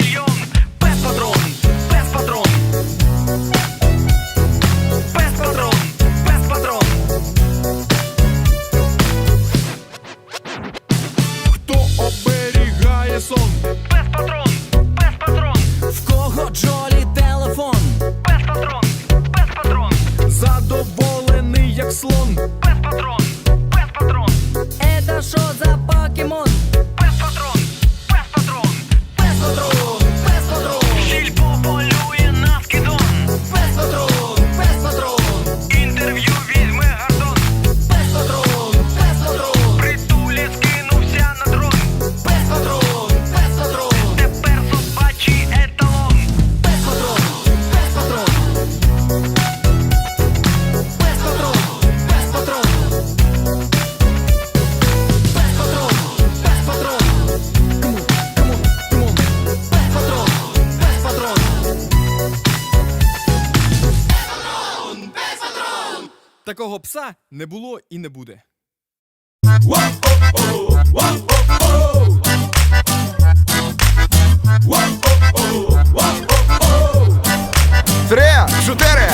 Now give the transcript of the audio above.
мільйон. без патрон, без патрон. без патрон, без патрон. Хто оберігає сон? Пес патрон, без патрон. В кого Джолі телефон? Пес патрон, без патрон. Задоволений, як слон. Такого пса не було і не буде. Три, чотири,